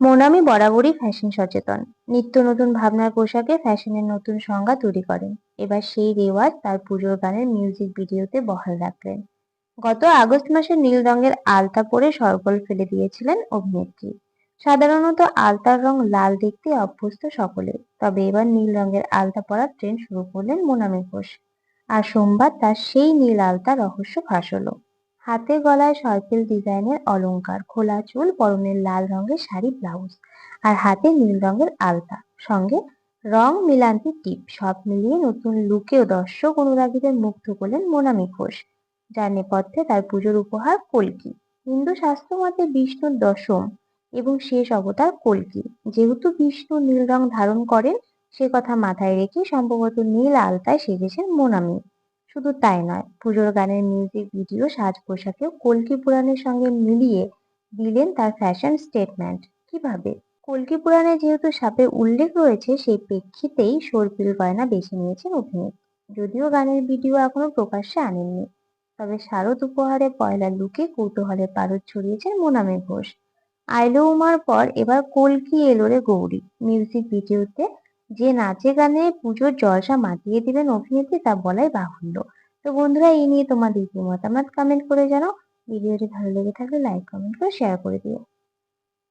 মোনামি বরাবরই ফ্যাশন সচেতন। নিত্য নতুন ভাবনার পোশাকে ফ্যাশনের নতুন সংজ্ঞা তৈরি করেন। এবার সেই রেওয়াজ তার পুজোর গানের মিউজিক ভিডিওতে বহাল রাখলেন। গত আগস্ট মাসে নীল রঙের আলতা পরে সরগোল ফেলে দিয়েছিলেন অভিনেত্রী। সাধারণত আলতার রং লাল দেখতে অভ্যস্ত সকলে তবে এবার নীল রঙের আলতা পরার ট্রেন্ড শুরু করলেন মোনামি ঘোষ। আর সোমবার তার সেই নীল আলতা রহস্য ফাঁস হলো। হাতে গলায় সার্কেল ডিজাইনের অলংকার, খোলা চুল, পরনের লাল রঙের শাড়ি, ব্লাউজ আর হাতে নীল রঙের আলতা। সঙ্গে রং মিলান্তি টিপ, সব মিলিয়ে নতুন লুকেও দর্শক অনুরাগীদের মুগ্ধ করলেন মোনামি ঘোষ যার নেপথ্যে তার পুজোর উপহার কলকি। হিন্দু শাস্ত্র মতে বিষ্ণুর দশম এবং শেষ অবতার কলকি। যেহেতু বিষ্ণু নীল রং ধারণ করেন, সে কথা মাথায় রেখে সম্ভবত নীল আলতায় সেজেছেন মোনামি শুধু তাই নয়, পুজোর গানের মিউজিক ভিডিও সাজ পোশাকেও কলকি পুরাণের সঙ্গে মিলিয়ে দিলেন তার ফ্যাশন স্টেটমেন্ট কীভাবে? কলকি পুরাণে যেহেতু সাপের উল্লেখ রয়েছে, সেই প্রেক্ষিতেই সর্পিল গয়না বেছে নিয়েছেন অভিনেত্রী যদিও গানের ভিডিও এখনও প্রকাশ্যে আনেননি, তবে শারদ উপহারে পয়লা লুকে কৌতূহলের পারদ ছড়িয়েছেন মোনামে ঘোষ। আইলো উমার পর এবার কলকি এলোরে গৌরী। মিউজিক ভিডিওতে যে নাচে গানে পুজোর জলসা মাতিয়ে দিলেন অভিনেত্রী, তা বলাই বাহুল্য। তো বন্ধুরা, এই নিয়ে তোমাদের কি মতামত কমেন্ট করে জানাও। ভিডিওটি ভালো লেগে থাকলে লাইক কমেন্ট করে শেয়ার করে দিও।